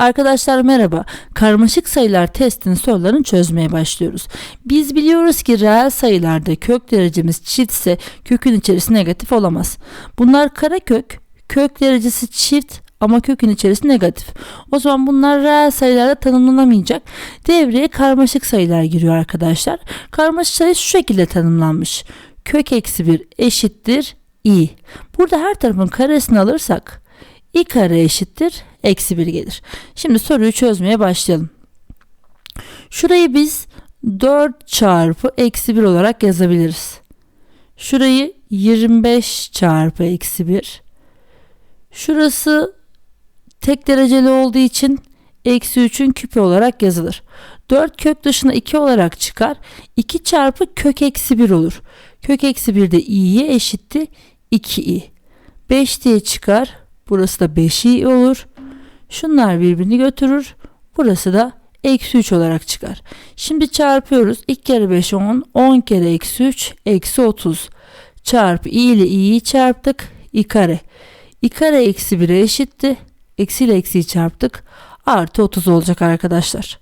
Arkadaşlar merhaba. Karmaşık sayılar testinin sorularını çözmeye başlıyoruz. Biz biliyoruz ki reel sayılarda kök derecemiz çiftse kökün içerisi negatif olamaz. Bunlar karekök, kök derecesi çift ama kökün içerisi negatif. O zaman bunlar reel sayılarla tanımlanamayacak. Devreye karmaşık sayılar giriyor arkadaşlar. Karmaşık sayı şu şekilde tanımlanmış. Kök eksi 1 eşittir i. Burada her tarafın karesini alırsak i kare eşittir eksi 1 gelir. Şimdi soruyu çözmeye başlayalım. Şurayı biz 4 çarpı eksi 1 olarak yazabiliriz. Şurayı 25 çarpı eksi 1. Şurası tek dereceli olduğu için eksi 3'ün küpü olarak yazılır. 4 kök dışına 2 olarak çıkar. 2 çarpı kök eksi 1 olur. Kök eksi 1 de i'ye eşitti 2i. 5 diye çıkar. Burası da 5i olur. Şunlar birbirini götürür. Burası da eksi 3 olarak çıkar. Şimdi çarpıyoruz. 2 kere 5 10. 10 kere eksi 3 eksi 30. Çarpı i ile i'yi çarptık. i kare. i kare eksi 1'e eşitti. Eksi ile eksiyi çarptık. Artı 30 olacak arkadaşlar.